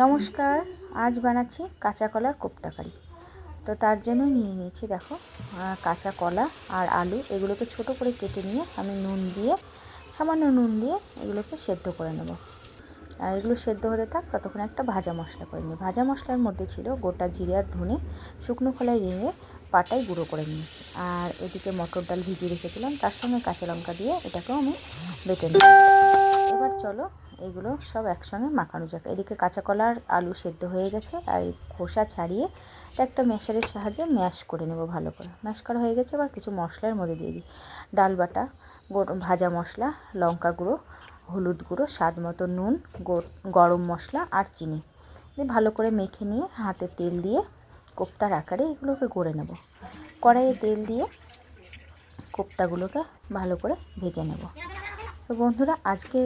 নমস্কার, আজ বানাচ্ছি কাঁচা কলার কোপ্তাকারি তো তার জন্য নিয়ে নিয়েছি, দেখো কাঁচা কলা আর আলু। এগুলোকে ছোট করে কেটে নিয়ে আমি নুন দিয়ে, সামান্য নুন দিয়ে এগুলোকে সেদ্ধ করে নেব। আর এগুলো সেদ্ধ হতে থাক, ততক্ষণ একটা ভাজা মশলা করে নিই। ভাজা মশলার মধ্যে ছিল গোটা জিরে আর ধনে, শুকনো খোলায় রেঙে পাটায় গুঁড়ো করে নিয়েছি আর এদিকে মটর ডাল ভিজিয়ে রেখেছিলাম, তার সঙ্গে কাঁচা লঙ্কা দিয়ে এটাকেও আমি বেটে নেব। এবার চলো এগুলো সব একসঙ্গে মাখানো যাক। এদিকে কাঁচা কলা আর আলু সেদ্ধ হয়ে গেছে আর খোসা ছাড়িয়ে একটা ম্যাশারের সাহায্যে ম্যাশ করে নেব ভালো করে। ম্যাশ করা হয়ে গেছে, এবার কিছু মশলার মধ্যে দিয়ে দিই। ডাল বাটা ভাজা মশলা, লঙ্কা গুঁড়ো, হলুদ গুঁড়ো, স্বাদ মতো নুন গরম মশলা আর চিনি। দিয়ে ভালো করে মেখে নিয়ে হাতে তেল দিয়ে কোপ্তার আকারে এগুলোকে গড়ে নেব। কড়াইয়ে তেল দিয়ে কোপ্তাগুলোকে ভালো করে ভেজে নেব। তো বন্ধুরা আজকে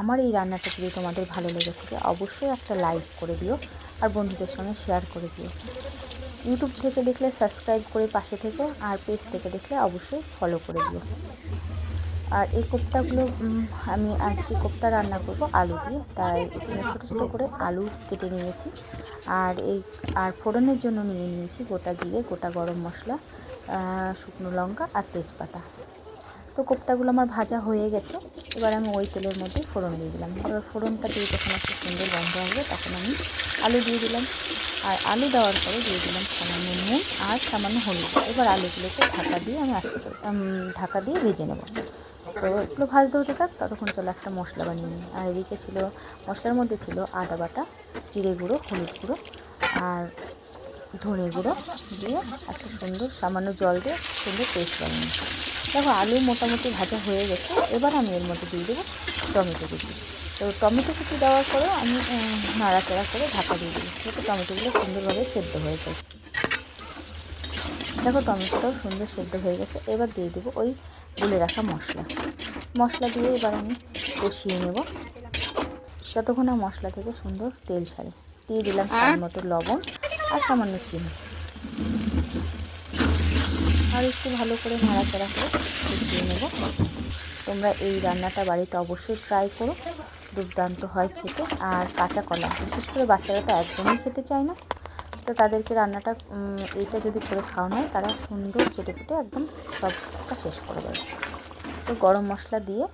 আমার এই রান্নাটা যদি তোমাদের ভালো লেগে থাকে, অবশ্যই একটা লাইক করে দিও আর বন্ধুদের সঙ্গে শেয়ার করে দিও। ইউটিউব থেকে দেখলে সাবস্ক্রাইব করে পাশে থেকে আর পেজ থেকে দেখলে অবশ্যই ফলো করে দিও। আর এই কোপ্তাগুলো আমি আজকে কোপ্তা রান্না করব আলু দিয়ে। তাই এখানে ছোটো ছোটো করে আলু কেটে নিয়েছি। আর এই, আর ফোড়নের জন্য নিয়ে নিয়েছি গোটা জিরে, গোটা গরম মশলা শুকনো লঙ্কা আর তেজপাতা। তো কোপ্তাগুলো আমার ভাজা হয়ে গেছে। এবার আমি ওই তেলের মধ্যে ফোড়ন দিয়ে দিলাম। এবার ফোড়নটা দিয়ে যখন একটা সুন্দর গন্ধ আসবে, তখন আমি আলু দিয়ে দিলাম। আর আলু দেওয়ার পরে দিয়ে দিলাম সামান্য নুন আর সামান্য হলুদ। এবার আলুগুলোকে ঢাকা দিয়ে আমি আস্তে ঢাকা দিয়ে ভেজে নেব। তো এগুলো ভাজতে হতে থাক, ততক্ষণ চলো একটা মশলা বানিয়ে নিই। আর এদিকে ছিল, মশলার মধ্যে ছিল আদা বাটা, জিরে গুঁড়ো, হলুদ গুঁড়ো। আর ধনে গুঁড়ো দিয়ে একটা সুন্দর সামান্য জল দিয়ে সুন্দর পেস্ট বানিয়ে দেখো আলু মোটামুটি ভাজা হয়ে গেছে। এবার আমি এর মধ্যে দিয়ে দেবো টমেটো কুচি। তো টমেটো কুচি দেওয়ার পরেও আমি নাড়াচাড়া করে ঢাকা দিয়ে দিই যাতে টমেটোগুলো সুন্দরভাবে সেদ্ধ হয়ে যায়। দেখো টমেটোটাও সুন্দর সেদ্ধ হয়ে গেছে। এবার দিয়ে দেবো ওই গুলে রাখা মশলা। মশলা দিয়ে এবার আমি কষিয়ে নেব। যতক্ষণ না মশলা থেকে সুন্দর তেল ছাড়ে। দিয়ে দিলাম স্বাদ মতো লবণ। আর সামান্য চিনি। আর একটু ভালো করে নাড়াচাড়া করে কষিয়ে নেব। তোমরা এই রান্নাটা বাড়িতে অবশ্যই ট্রাই করো। দুর্দান্ত হয় খেতে। আর কাঁচা কলা, বিশেষ করে বাচ্চারা তো একদমই খেতে চায় না। তো তাদেরকে রান্নাটা এইটা যদি করে খাওয়ানো হয়, তারা সুন্দর চেটে ফুটে একদম সবটা শেষ করে দেবে। তো গরম মশলা দিয়ে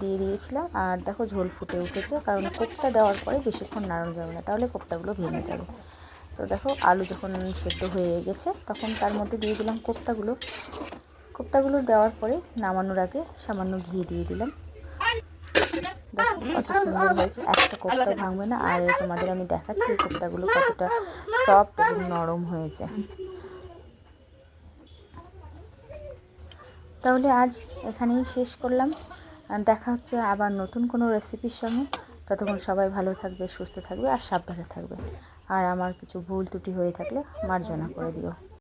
দিয়ে দিয়েছিলাম। আর দেখো ঝোল ফুটে উঠেছে, কারণ কোপ্তা দেওয়ার পরে বেশিক্ষণ নাড়ানো যাবে না। তাহলে কোপ্তাগুলো ভেঙে যাবে। তো দেখো, আলু যখন সেদ্ধ হয়ে গেছে, তখন তার মধ্যে দিয়ে দিলাম কোপ্তাগুলো। কোপ্তাগুলো দেওয়ার পরে নামানোর আগে সামান্য ঘি দিয়ে দিলাম। সুন্দর হয়েছে, একটা কোপ্তা ভাঙবে না, আর তোমাদের আমি দেখাচ্ছি কোপ্তাগুলো কতটা সফট এবং নরম হয়েছে। তাহলে আজ এখানেই শেষ করলাম। দেখা হচ্ছে আবার নতুন কোনো রেসিপির সঙ্গে। ততক্ষণ সবাই ভালো থাকবে, সুস্থ থাকবে আর সাবধানে থাকবে। আর আমার কিছু ভুল ত্রুটি হয়ে থাকলে মার্জনা করে দিও।